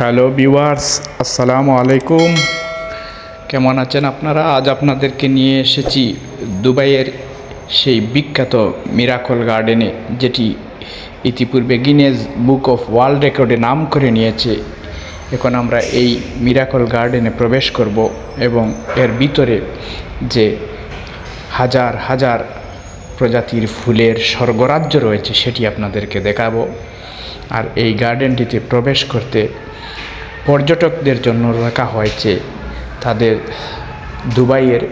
Hello viewers, আসসালামু আলাইকুম। কেমন আছেন আপনারা? আজ আপনাদেরকে নিয়ে এসেছি দুবাইয়ের সেই বিখ্যাত মিরাকল গার্ডেনে, যেটি ইতিপূর্বে গিনেজ বুক অফ ওয়ার্ল্ড রেকর্ডে নাম করে নিয়েছে। এখন আমরা এই মিরাকল গার্ডেনে প্রবেশ করব এবং এর ভিতরে যে হাজার হাজার প্রজাতির ফুলের স্বর্গরাজ্য রয়েছে, সেটি আপনাদেরকে দেখাবো। আর এই গার্ডেনটিতে প্রবেশ করতে পর্যটকদের জন্য রাখা হয়েছে তাদের দুবাইয়ের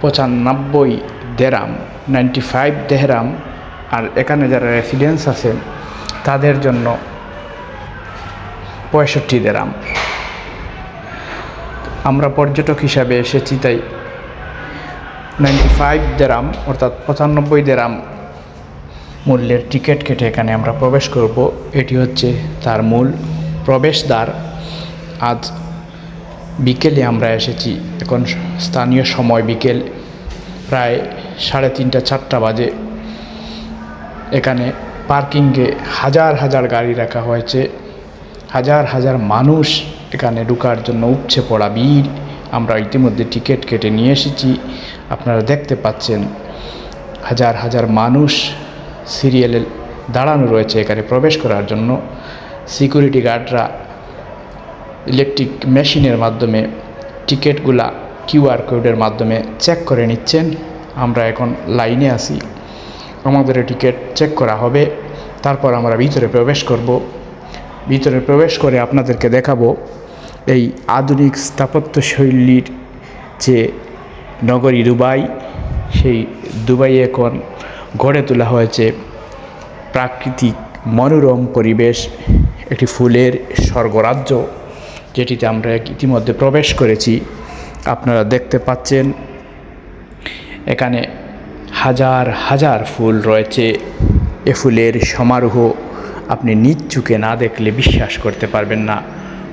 পঁচানব্বই দেরাম, নাইনটি ফাইভ দেহরাম, আর এখানে যারা রেসিডেন্স আছেন, তাদের জন্য পঁয়ষট্টি দেরাম। আমরা পর্যটক হিসাবে এসেছি, তাই নাইনটি ফাইভ দেরাম অর্থাৎ পঁচানব্বই দেরাম মূল্যের টিকিট কেটে এখানে আমরা প্রবেশ করব। এটি হচ্ছে তার মূল প্রবেশদ্বার। আজ বিকেলে আমরা এসেছি। এখন স্থানীয় সময় বিকেল প্রায় সাড়ে তিনটা, চারটা বাজে। এখানে পার্কিংয়ে হাজার হাজার গাড়ি রাখা হয়েছে। হাজার হাজার মানুষ এখানে ঢুকার জন্য উপচে পড়া ভিড়। আমরা ইতিমধ্যে টিকিট কেটে নিয়ে এসেছি। আপনারা দেখতে পাচ্ছেন হাজার হাজার মানুষ সিরিয়ালে দাঁড়ানো রয়েছে এখানে প্রবেশ করার জন্য। সিকিউরিটি গার্ডরা ইলেকট্রিক মেশিনের মাধ্যমে টিকিটগুলা কিউআর কোডের মাধ্যমে চেক করে নিচ্ছেন। আমরা এখন লাইনে আছি। আমাদের টিকিট চেক করা হবে। তারপর আমরা ভিতরে প্রবেশ করব। ভিতরে প্রবেশ করে আপনাদেরকে দেখাবো এই আধুনিক স্থাপত্য শৈলীর যে নগরী দুবাই, সেই দুবাই এখন গড়ে তোলা হয়েছে প্রাকৃতিক মনোরম পরিবেশ, একটি ফুলের স্বর্গরাজ্য, যেটিতে আমরা ইতিমধ্যে প্রবেশ করেছি। আপনারা দেখতে পাচ্ছেন, এখানে হাজার হাজার ফুল রয়েছে। এ ফুলের সমারোহ আপনি নিজ চোখে না দেখলে বিশ্বাস করতে পারবেন না।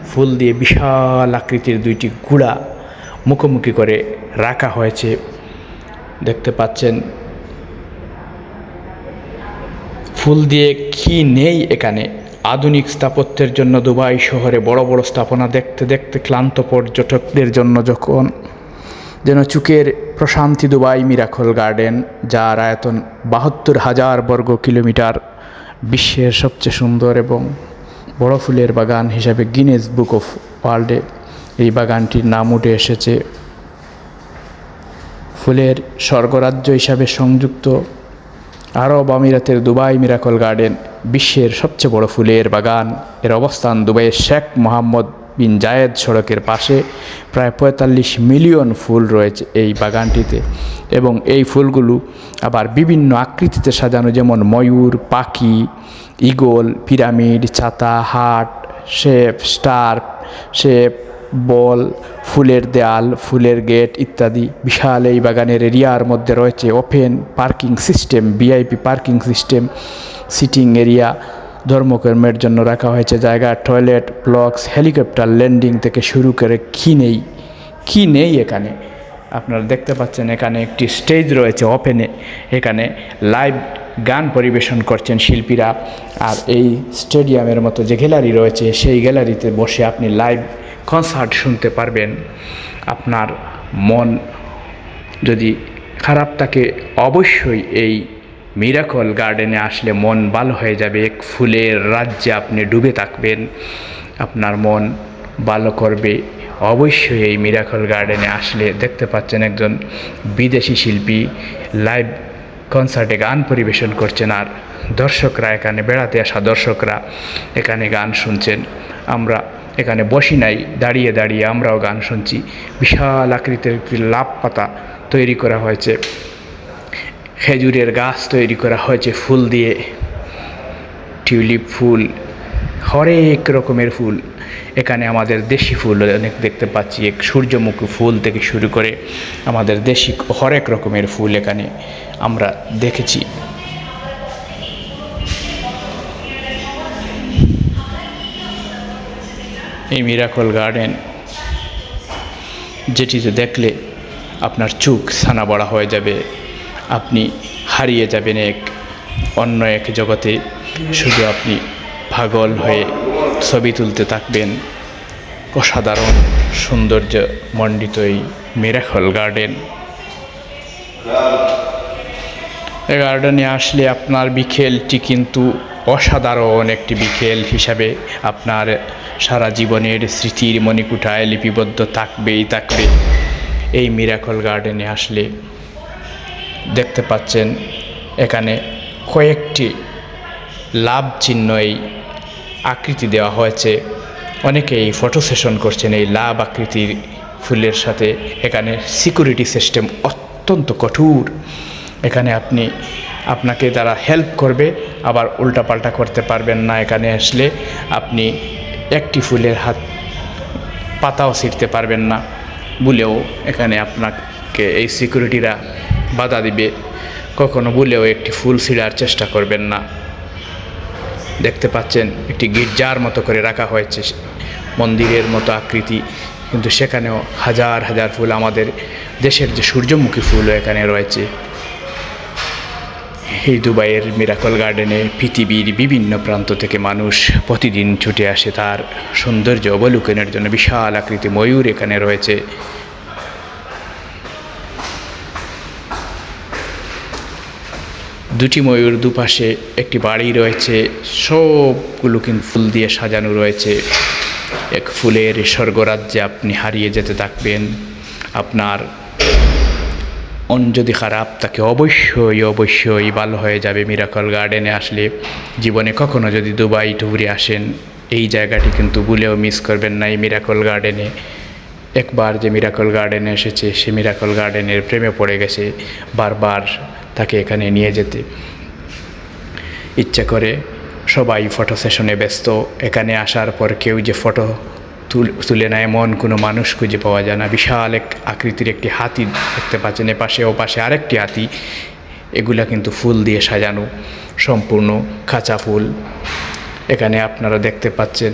ফুল দিয়ে বিশাল আকৃতির দুইটি গুড়া মুখোমুখি করে রাখা হয়েছে। দেখতে পাচ্ছেন, ফুল দিয়ে কি নেই এখানে। আধুনিক স্থাপত্যের জন্য দুবাই শহরে বড় বড় স্থাপনা দেখতে দেখতে ক্লান্ত পর্যটকদের জন্য যখন যেন চুকের প্রশান্তি দুবাই মিরাকল গার্ডেন, যার আয়তন বাহাত্তর হাজার বর্গ কিলোমিটার, বিশ্বের সবচেয়ে সুন্দর এবং বড় ফুলের বাগান হিসাবে গিনেজ বুক অফ ওয়ার্ল্ডে এই বাগানটির নাম উঠে এসেছে। ফুলের স্বর্গরাজ্য হিসাবে সংযুক্ত আরব আমিরাতের দুবাই মিরাকল গার্ডেন বিশ্বের সবচেয়ে বড় ফুলের বাগান। এর অবস্থান দুবাইয়ের শেখ মোহাম্মদ বিন জায়েদ সড়কের পাশে প্রায় পঁয়তাল্লিশ মিলিয়ন ফুল রয়েছে এই বাগানটিতে। এবং এই ফুলগুলো আবার বিভিন্ন আকৃতিতে সাজানো, যেমন ময়ূর, পাখি ইগল পিরামিড, ছাতা, হাট, শেপ, স্টার, শেপ, বল, ফুলের দেয়াল, ফুলের গেট ইত্যাদি। বিশাল এই বাগানের এরিয়ার মধ্যে রয়েছে open parking system, VIP parking system, sitting area ধর্মকর্মের জন্য রাখা হয়েছে জায়গা, টয়লেট, ব্লকস, হেলিকপ্টার, ল্যান্ডিং থেকে শুরু করে কী নেই? কী নেই এখানে? আপনারা দেখতে পাচ্ছেন এখানে একটি স্টেজ রয়েছে ওপেনে। এখানে লাইভ গান পরিবেশন করছেন শিল্পীরা। আর এই স্টেডিয়ামের মতো যে গ্যালারি রয়েছে, সেই গ্যালারিতে বসে আপনি লাইভ কনসার্ট শুনতে পারবেন। আপনার মন যদি খারাপ থাকে, অবশ্যই এই মিরাকল গার্ডেনে আসলে মন ভালো হয়ে যাবে। এক ফুলের রাজ্যে আপনি ডুবে থাকবেন। আপনার মন ভালো করবে। অবশ্যই এই মিরাকল গার্ডেনে আসলে দেখতে পাচ্ছেন একজন বিদেশি শিল্পী। লাইভ কনসার্টে গান পরিবেশন করছেন আর দর্শকরা এখানে বেড়াতে আসা দর্শকরা এখানে গান শুনছেন। আমরা এখানে বসি নাই, দাঁড়িয়ে দাঁড়িয়ে আমরাও গান শুনছি। বিশাল আকৃতির একটি লাভ পাতা তৈরি করা হয়েছে। খেজুরের গাছ তৈরি করা হয়েছে, ফুল দিয়ে। টিউলিপ ফুল, হরেক রকমের ফুল। এখানে আমাদের দেশি ফুল অনেক দেখতে পাচ্ছি। এক সূর্যমুখী ফুল থেকে শুরু করে আমাদের দেশি হরেক রকমের ফুল এখানে আমরা দেখেছি। এই মিরাকল গার্ডেন, যেটিতে দেখলে আপনার চোখ ছানা বড়া হয়ে যাবে। আপনি হারিয়ে যাবেন এক, অন্য এক জগতে। শুধু আপনি পাগল হয়ে ছবি তুলতে থাকবেন। অসাধারণ সৌন্দর্য মণ্ডিত এই মিরাকল গার্ডেন। এই গার্ডেনে আসলে আপনার বিকেলটি কিন্তু অসাধারণ একটি বিকেল হিসাবে আপনার সারা জীবনের স্মৃতির মণিকুঠায় লিপিবদ্ধ থাকবেই থাকবে। এই মিরাকল গার্ডেনে আসলে দেখতে পাচ্ছেন এখানে কয়েকটি লাভ চিহ্ন এই আকৃতি দেওয়া হয়েছে। অনেকেই ফটো সেশন করছেন এই লাভ আকৃতির ফুলের সাথে। এখানে সিকিউরিটি সিস্টেম অত্যন্ত কঠোর। এখানে আপনি আপনাকে তারা হেল্প করবে আবার উল্টাপাল্টা করতে পারবেন না। এখানে আসলে আপনি একটি ফুলের হাত পাতাও ছিঁড়তে পারবেন না। বলেও এখানে আপনাকে এই সিকিউরিটিরা বাধা দিবে। কখনো বলেও একটি ফুল ছিঁড়ার চেষ্টা করবেন না। দেখতে পাচ্ছেন, একটি গির্জার মতো করে রাখা হয়েছে মন্দিরের মতো আকৃতি। কিন্তু সেখানেও হাজার হাজার ফুল আমাদের দেশের যে সূর্যমুখী ফুলও এখানে রয়েছে। এই দুবাইয়ের মিরাকল গার্ডেনে পৃথিবীর বিভিন্ন প্রান্ত থেকে মানুষ প্রতিদিন ছুটে আসে। তার সৌন্দর্য অবলোকনের জন্য বিশাল আকৃতি ময়ূর এখানে রয়েছে। দুটি ময়ূর দুপাশে একটি বাড়ি রয়েছে। সবগুলো কিন্তু ফুল দিয়ে সাজানো রয়েছে। এক ফুলের স্বর্গরাজ্যে আপনি হারিয়ে যেতে থাকবেন। আপনার অন যদি খারাপ, তাকে অবশ্যই অবশ্যই ভালো হয়ে যাবে মিরাকল গার্ডেনে আসলে। জীবনে কখনো যদি দুবাই টুরে আসেন, এই জায়গাটি কিন্তু ভুলেও মিস করবেন না এই মিরাকল গার্ডেনে। একবার যে মিরাকল গার্ডেনে এসেছে, সে মিরাকল গার্ডেনের প্রেমে পড়ে গেছে, বারবার তাকে এখানে নিয়ে যেতে। ইচ্ছে করে সবাই ফটো সেশনে ব্যস্ত। এখানে আসার পর কেউ যে ফটো তুলে নেয়, এমন কোনো মানুষ খুঁজে পাওয়া যায় না। বিশাল এক আকৃতির একটি হাতি দেখতে পাচ্ছেন পাশে ও পাশে আরেকটি হাতি। এগুলা কিন্তু ফুল দিয়ে সাজানো, সম্পূর্ণ খাঁচা ফুল। এখানে আপনারা দেখতে পাচ্ছেন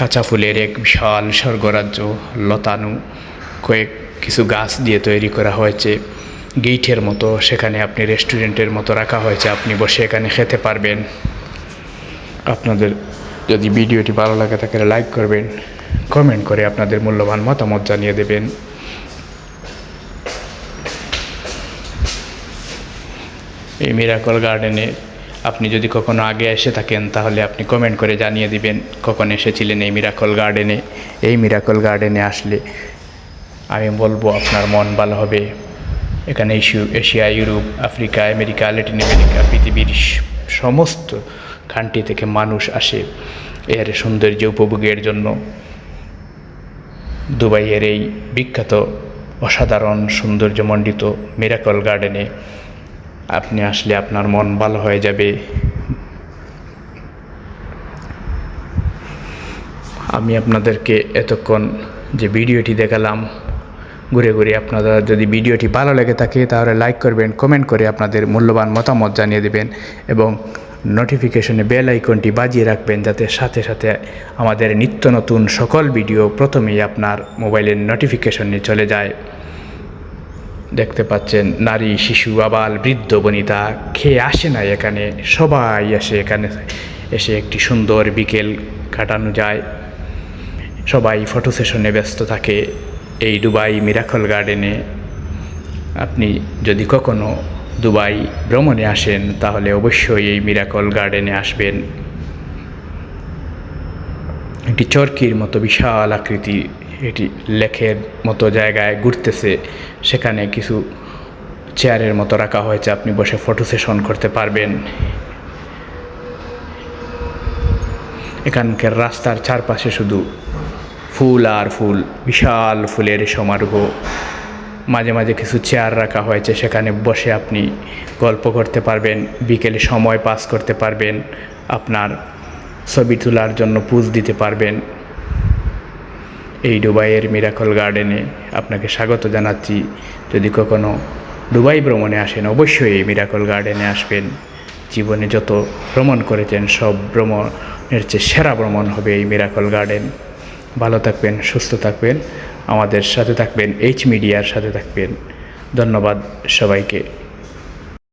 কাঁচা ফুলের এক বিশাল স্বর্গরাজ্য লতানু। কয়েক কিছু গাছ দিয়ে তৈরি করা হয়েছে। গেইটের মতো, সেখানে আপনি রেস্টুরেন্টের মতো রাখা হয়েছে। আপনি বসে এখানে খেতে পারবেন। আপনাদের যদি ভিডিওটি ভালো লাগে তাহলে লাইক করবেন। কমেন্ট করে আপনাদের মূল্যবান মতামত জানিয়ে দেবেন। এই মিরাকল গার্ডেনে আপনি যদি কখনো আগে এসে থাকেন, তাহলে আপনি কমেন্ট করে জানিয়ে দিবেন কখন এসেছিলেন এই মিরাকল গার্ডেনে এই মিরাকল গার্ডেনে আসলে আমি বলব আপনার মন ভালো হবে। এখানে Asia, Europe, Africa, America, Latin America, পৃথিবীর সমস্ত কান্ট্রি থেকে মানুষ আসে এর সৌন্দর্য উপভোগের জন্য। দুবাইয়ের এই বিখ্যাত, অসাধারণ, সৌন্দর্যমণ্ডিত মিরাকল গার্ডেনে আপনি আসলে আপনার মন ভালো হয়ে যাবে। আমি আপনাদেরকে এতক্ষণ যে ভিডিওটি দেখালাম, ঘুরে ঘুরে আপনারা যদি ভিডিওটি ভালো লেগে থাকে, তাহলে লাইক করবেন, কমেন্ট করে আপনাদের মূল্যবান মতামত জানিয়ে দেবেন এবং নোটিফিকেশনে বেল আইকনটি বাজিয়ে রাখবেন, যাতে সাথে সাথে আমাদের নিত্য নতুন সকল ভিডিও প্রথমেই আপনার মোবাইলের নোটিফিকেশনে চলে যায়। দেখতে পাচ্ছেন, নারী, শিশু, আবাল, বৃদ্ধ, বনিতা, খেয়ে আসে না এখানে, সবাই আসে এখানে। এসে একটি সুন্দর বিকেল কাটানো যায়। সবাই ফটো সেশনে ব্যস্ত থাকে এই দুবাই মিরাকল গার্ডেনে আপনি যদি কখনো দুবাই ভ্রমণে আসেন, তাহলে অবশ্যই এই মিরাকল গার্ডেনে আসবেন। একটি চরকির মতো বিশাল আকৃতি এটি লেখের মতো জায়গায় ঘুরতেছে। সেখানে কিছু চেয়ারের মতো রাখা হয়েছে। আপনি বসে ফটো সেশন করতে পারবেন। এখানকার রাস্তার চারপাশে শুধু ফুল আর ফুল, বিশাল ফুলের সমারোহ। মাঝে মাঝে কিছু চেয়ার রাখা হয়েছে। সেখানে বসে আপনি গল্প করতে পারবেন, বিকেলে সময় পাস করতে পারবেন, আপনার ছবি তোলার জন্য পুজ দিতে পারবেন। এই দুবাইয়ের মিরাকল গার্ডেনে আপনাকে স্বাগত জানাচ্ছি। যদি কখনো দুবাই ভ্রমণে আসেন, অবশ্যই এই মিরাকল গার্ডেনে আসবেন। জীবনে যত ভ্রমণ করেছেন, সব ভ্রমণের চেয়ে সেরা ভ্রমণ হবে এই মিরাকল গার্ডেন ভালো থাকবেন, সুস্থ থাকবেন, আমাদের সাথে থাকবেন এইচ মিডিয়ার সাথে থাকবেন। ধন্যবাদ সবাইকে।